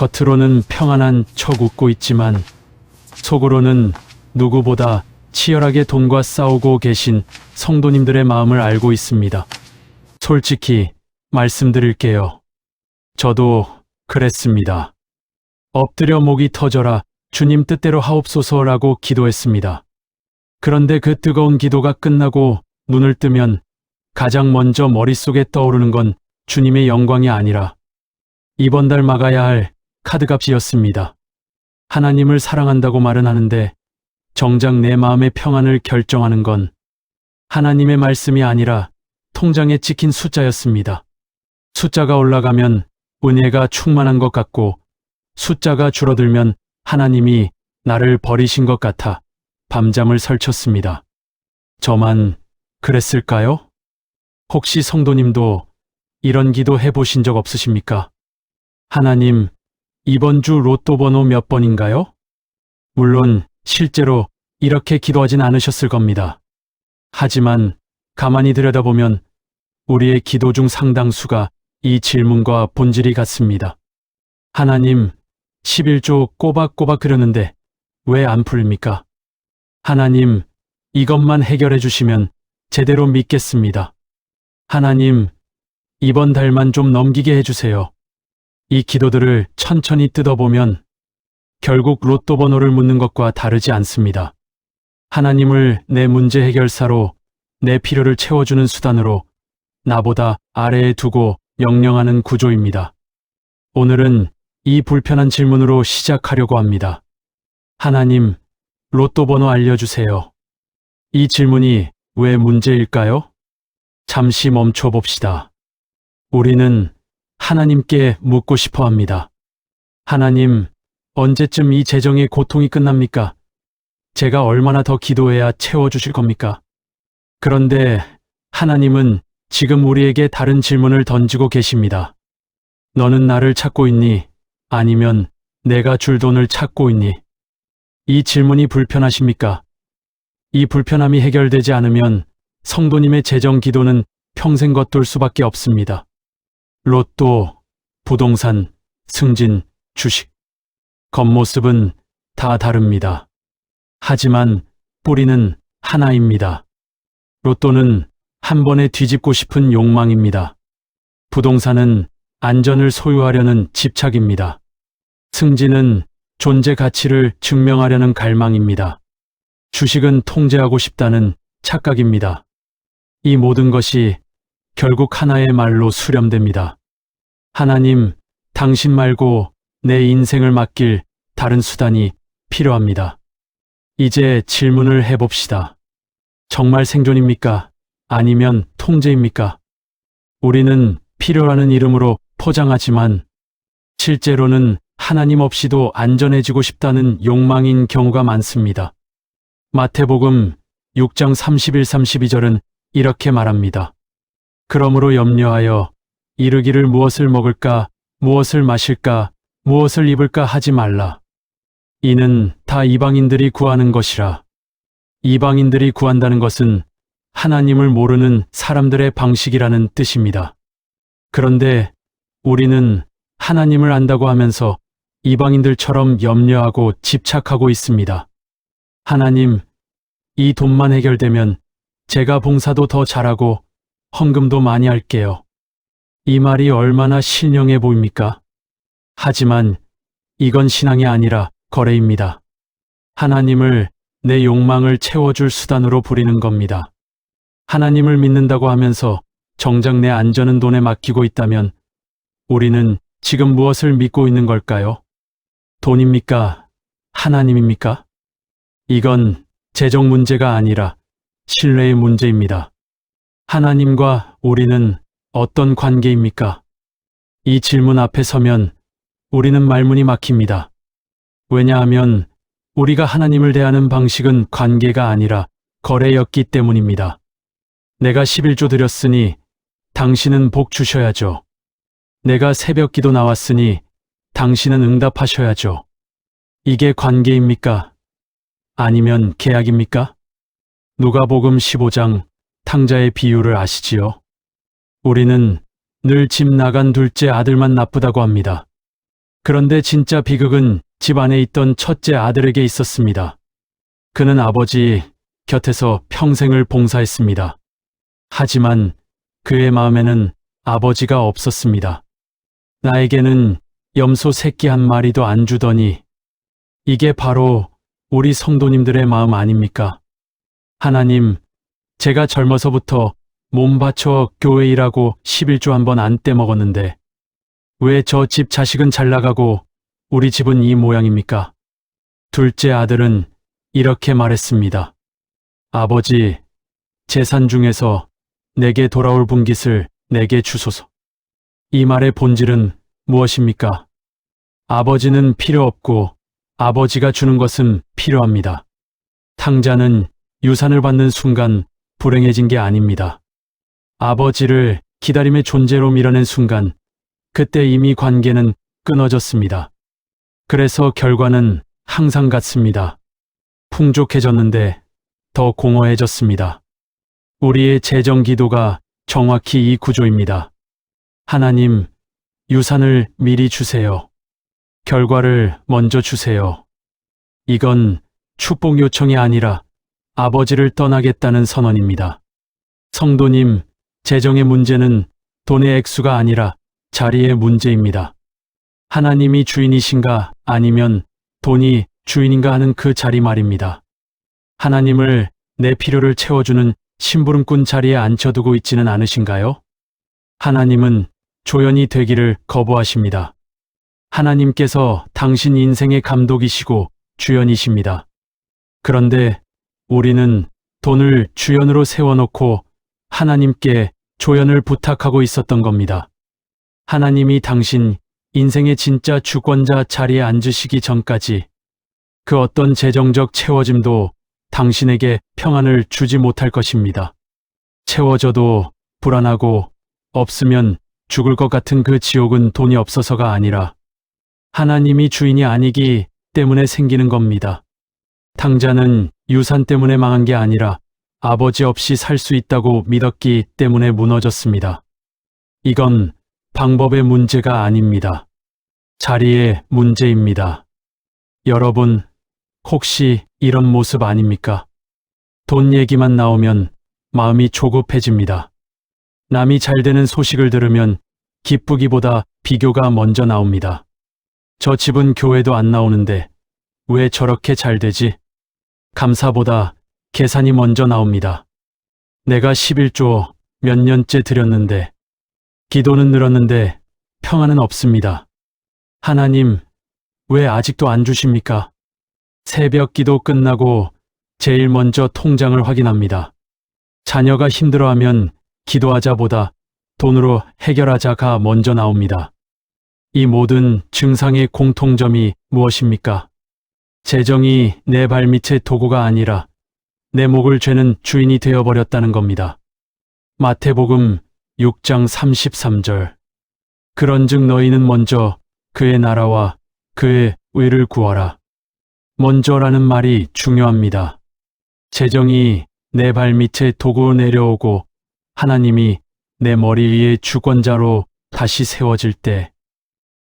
겉으로는 평안한 척 웃고 있지만 속으로는 누구보다 치열하게 돈과 싸우고 계신 성도님들의 마음을 알고 있습니다. 솔직히 말씀드릴게요. 저도 그랬습니다. 엎드려 목이 터져라 주님 뜻대로 하옵소서라고 기도했습니다. 그런데 그 뜨거운 기도가 끝나고 눈을 뜨면 가장 먼저 머릿속에 떠오르는 건 주님의 영광이 아니라 이번 달 막아야 할 카드값이었습니다. 하나님을 사랑한다고 말은 하는데 정작 내 마음의 평안을 결정하는 건 하나님의 말씀이 아니라 통장에 찍힌 숫자였습니다. 숫자가 올라가면 은혜가 충만한 것 같고 숫자가 줄어들면 하나님이 나를 버리신 것 같아 밤잠을 설쳤습니다. 저만 그랬을까요? 혹시 성도님도 이런 기도 해보신 적 없으십니까? 하나님, 이번 주 로또 번호 몇 번인가요? 물론 실제로 이렇게 기도하진 않으셨을 겁니다. 하지만 가만히 들여다보면 우리의 기도 중 상당수가 이 질문과 본질이 같습니다. 하나님, 11조 꼬박꼬박 그렸는데 왜 안 풀립니까? 하나님, 이것만 해결해 주시면 제대로 믿겠습니다. 하나님, 이번 달만 좀 넘기게 해주세요. 이 기도들을 천천히 뜯어보면 결국 로또 번호를 묻는 것과 다르지 않습니다. 하나님을 내 문제 해결사로 내 필요를 채워주는 수단으로 나보다 아래에 두고 명령하는 구조입니다. 오늘은 이 불편한 질문으로 시작하려고 합니다. 하나님, 로또 번호 알려주세요. 이 질문이 왜 문제일까요? 잠시 멈춰 봅시다. 우리는 하나님께 묻고 싶어 합니다. 하나님, 언제쯤 이 재정의 고통이 끝납니까? 제가 얼마나 더 기도해야 채워주실 겁니까? 그런데 하나님은 지금 우리에게 다른 질문을 던지고 계십니다. 너는 나를 찾고 있니? 아니면 내가 줄 돈을 찾고 있니? 이 질문이 불편하십니까? 이 불편함이 해결되지 않으면 성도님의 재정 기도는 평생 겉돌 수밖에 없습니다. 로또, 부동산, 승진, 주식. 겉모습은 다 다릅니다. 하지만 뿌리는 하나입니다. 로또는 한 번에 뒤집고 싶은 욕망입니다. 부동산은 안전을 소유하려는 집착입니다. 승진은 존재 가치를 증명하려는 갈망입니다. 주식은 통제하고 싶다는 착각입니다. 이 모든 것이 결국 하나의 말로 수렴됩니다. 하나님, 당신 말고 내 인생을 맡길 다른 수단이 필요합니다. 이제 질문을 해봅시다. 정말 생존입니까? 아니면 통제입니까? 우리는 필요라는 이름으로 포장하지만 실제로는 하나님 없이도 안전해지고 싶다는 욕망인 경우가 많습니다. 마태복음 6장 31, 32절은 이렇게 말합니다. 그러므로 염려하여 이르기를 무엇을 먹을까, 무엇을 마실까, 무엇을 입을까 하지 말라. 이는 다 이방인들이 구하는 것이라. 이방인들이 구한다는 것은 하나님을 모르는 사람들의 방식이라는 뜻입니다. 그런데 우리는 하나님을 안다고 하면서 이방인들처럼 염려하고 집착하고 있습니다. 하나님, 이 돈만 해결되면 제가 봉사도 더 잘하고 헌금도 많이 할게요. 이 말이 얼마나 신령해 보입니까? 하지만 이건 신앙이 아니라 거래입니다. 하나님을 내 욕망을 채워줄 수단으로 부리는 겁니다. 하나님을 믿는다고 하면서 정작 내 안전은 돈에 맡기고 있다면 우리는 지금 무엇을 믿고 있는 걸까요? 돈입니까? 하나님입니까? 이건 재정 문제가 아니라 신뢰의 문제입니다. 하나님과 우리는 어떤 관계입니까? 이 질문 앞에 서면 우리는 말문이 막힙니다. 왜냐하면 우리가 하나님을 대하는 방식은 관계가 아니라 거래였기 때문입니다. 내가 11조 드렸으니 당신은 복 주셔야죠. 내가 새벽 기도 나왔으니 당신은 응답하셔야죠. 이게 관계입니까? 아니면 계약입니까? 누가복음 15장 탕자의 비유를 아시지요? 우리는 늘 집 나간 둘째 아들만 나쁘다고 합니다. 그런데 진짜 비극은 집 안에 있던 첫째 아들에게 있었습니다. 그는 아버지 곁에서 평생을 봉사했습니다. 하지만 그의 마음에는 아버지가 없었습니다. 나에게는 염소 새끼 한 마리도 안 주더니 이게 바로 우리 성도님들의 마음 아닙니까? 하나님, 제가 젊어서부터 몸 바쳐 교회 일하고 11조 한번 안 떼먹었는데 왜 저 집 자식은 잘 나가고 우리 집은 이 모양입니까? 둘째 아들은 이렇게 말했습니다. 아버지, 재산 중에서 내게 돌아올 분깃을 내게 주소서. 이 말의 본질은 무엇입니까? 아버지는 필요 없고 아버지가 주는 것은 필요합니다. 탕자는 유산을 받는 순간 불행해진 게 아닙니다. 아버지를 기다림의 존재로 밀어낸 순간 그때 이미 관계는 끊어졌습니다. 그래서 결과는 항상 같습니다. 풍족해졌는데 더 공허해졌습니다. 우리의 재정 기도가 정확히 이 구조입니다. 하나님, 유산을 미리 주세요. 결과를 먼저 주세요. 이건 축복 요청이 아니라 아버지를 떠나겠다는 선언입니다. 성도님, 재정의 문제는 돈의 액수가 아니라 자리의 문제입니다. 하나님이 주인이신가 아니면 돈이 주인인가 하는 그 자리 말입니다. 하나님을 내 필요를 채워주는 심부름꾼 자리에 앉혀두고 있지는 않으신가요? 하나님은 조연이 되기를 거부하십니다. 하나님께서 당신 인생의 감독이시고 주연이십니다. 그런데 우리는 돈을 주연으로 세워놓고 하나님께 조연을 부탁하고 있었던 겁니다. 하나님이 당신 인생의 진짜 주권자 자리에 앉으시기 전까지 그 어떤 재정적 채워짐도 당신에게 평안을 주지 못할 것입니다. 채워져도 불안하고 없으면 죽을 것 같은 그 지옥은 돈이 없어서가 아니라 하나님이 주인이 아니기 때문에 생기는 겁니다. 탕자는 유산 때문에 망한 게 아니라 아버지 없이 살 수 있다고 믿었기 때문에 무너졌습니다. 이건 방법의 문제가 아닙니다. 자리의 문제입니다. 여러분, 혹시 이런 모습 아닙니까? 돈 얘기만 나오면 마음이 조급해집니다. 남이 잘 되는 소식을 들으면 기쁘기보다 비교가 먼저 나옵니다. 저 집은 교회도 안 나오는데 왜 저렇게 잘 되지? 감사보다 계산이 먼저 나옵니다. 내가 11조 몇 년째 드렸는데 기도는 늘었는데 평안은 없습니다. 하나님, 왜 아직도 안 주십니까? 새벽 기도 끝나고 제일 먼저 통장을 확인합니다. 자녀가 힘들어하면 기도하자보다 돈으로 해결하자가 먼저 나옵니다. 이 모든 증상의 공통점이 무엇입니까? 재정이 내 발밑의 도구가 아니라 내 목을 죄는 주인이 되어버렸다는 겁니다. 마태복음 6장 33절. 그런즉 너희는 먼저 그의 나라와 그의 의를 구하라. 먼저라는 말이 중요합니다. 재정이 내 발밑에 도구 내려오고 하나님이 내 머리 위에 주권자로 다시 세워질 때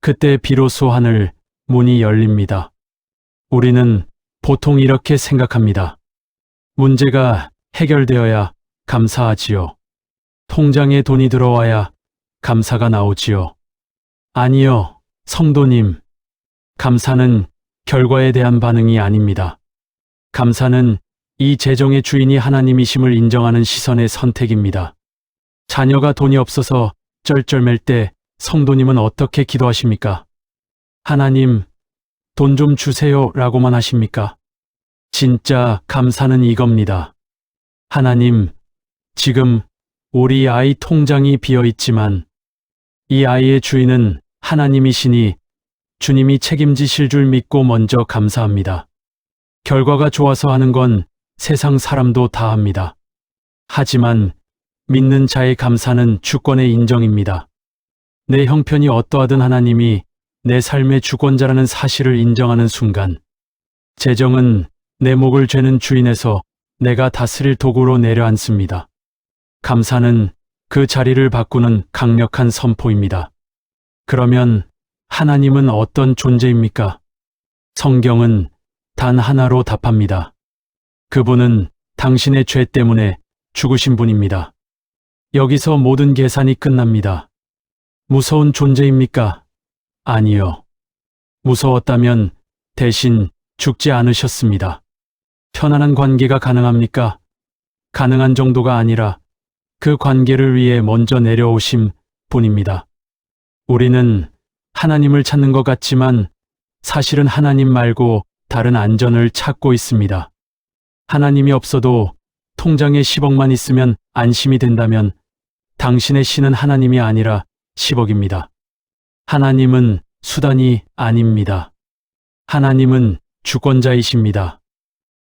그때 비로소 하늘 문이 열립니다. 우리는 보통 이렇게 생각합니다. 문제가 해결되어야 감사하지요. 통장에 돈이 들어와야 감사가 나오지요. 아니요, 성도님. 감사는 결과에 대한 반응이 아닙니다. 감사는 이 재정의 주인이 하나님이심을 인정하는 시선의 선택입니다. 자녀가 돈이 없어서 쩔쩔맬 때 성도님은 어떻게 기도하십니까? 하나님, 돈 좀 주세요 라고만 하십니까? 진짜 감사는 이겁니다. 하나님, 지금 우리 아이 통장이 비어 있지만 이 아이의 주인은 하나님이시니 주님이 책임지실 줄 믿고 먼저 감사합니다. 결과가 좋아서 하는 건 세상 사람도 다 합니다. 하지만 믿는 자의 감사는 주권의 인정입니다. 내 형편이 어떠하든 하나님이 내 삶의 주권자라는 사실을 인정하는 순간, 재정은 내 목을 죄는 주인에서 내가 다스릴 도구로 내려앉습니다. 감사는 그 자리를 바꾸는 강력한 선포입니다. 그러면 하나님은 어떤 존재입니까? 성경은 단 하나로 답합니다. 그분은 당신의 죄 때문에 죽으신 분입니다. 여기서 모든 계산이 끝납니다. 무서운 존재입니까? 아니요. 무서웠다면 대신 죽지 않으셨습니다. 편안한 관계가 가능합니까? 가능한 정도가 아니라 그 관계를 위해 먼저 내려오신 분입니다. 우리는 하나님을 찾는 것 같지만 사실은 하나님 말고 다른 안전을 찾고 있습니다. 하나님이 없어도 통장에 10억만 있으면 안심이 된다면 당신의 신은 하나님이 아니라 10억입니다. 하나님은 수단이 아닙니다. 하나님은 주권자이십니다.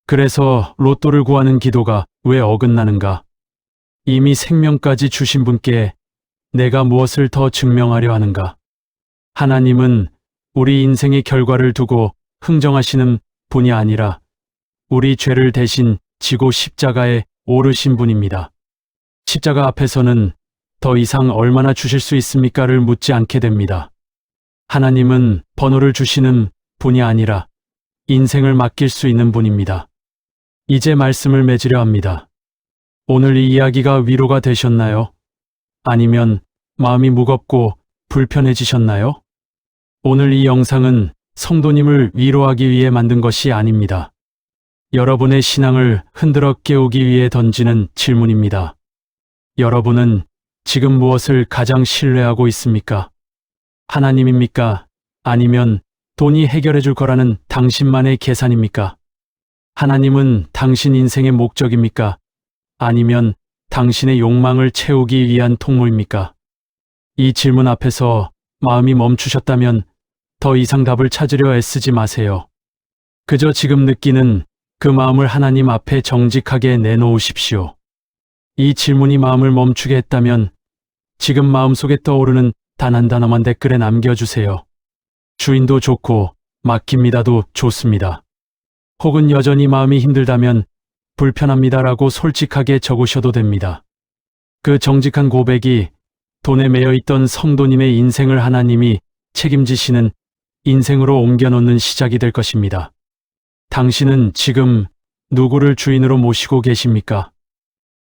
그래서 로또를 구하는 기도가 왜 어긋나는가? 이미 생명까지 주신 분께 내가 무엇을 더 증명하려 하는가? 하나님은 우리 인생의 결과를 두고 흥정하시는 분이 아니라 우리 죄를 대신 지고 십자가에 오르신 분입니다. 십자가 앞에서는 더 이상 얼마나 주실 수 있습니까를 묻지 않게 됩니다. 하나님은 번호를 주시는 분이 아니라 인생을 맡길 수 있는 분입니다. 이제 말씀을 맺으려 합니다. 오늘 이 이야기가 위로가 되셨나요? 아니면 마음이 무겁고 불편해지셨나요? 오늘 이 영상은 성도님을 위로하기 위해 만든 것이 아닙니다. 여러분의 신앙을 흔들어 깨우기 위해 던지는 질문입니다. 여러분은 지금 무엇을 가장 신뢰하고 있습니까? 하나님입니까? 아니면 돈이 해결해 줄 거라는 당신만의 계산입니까? 하나님은 당신 인생의 목적입니까? 아니면 당신의 욕망을 채우기 위한 통로입니까? 이 질문 앞에서 마음이 멈추셨다면 더 이상 답을 찾으려 애쓰지 마세요. 그저 지금 느끼는 그 마음을 하나님 앞에 정직하게 내놓으십시오. 이 질문이 마음을 멈추게 했다면 지금 마음속에 떠오르는 단 한 단어만 댓글에 남겨주세요. 주인도 좋고 맡깁니다도 좋습니다. 혹은 여전히 마음이 힘들다면 불편합니다라고 솔직하게 적으셔도 됩니다. 그 정직한 고백이 돈에 매여 있던 성도님의 인생을 하나님이 책임지시는 인생으로 옮겨놓는 시작이 될 것입니다. 당신은 지금 누구를 주인으로 모시고 계십니까?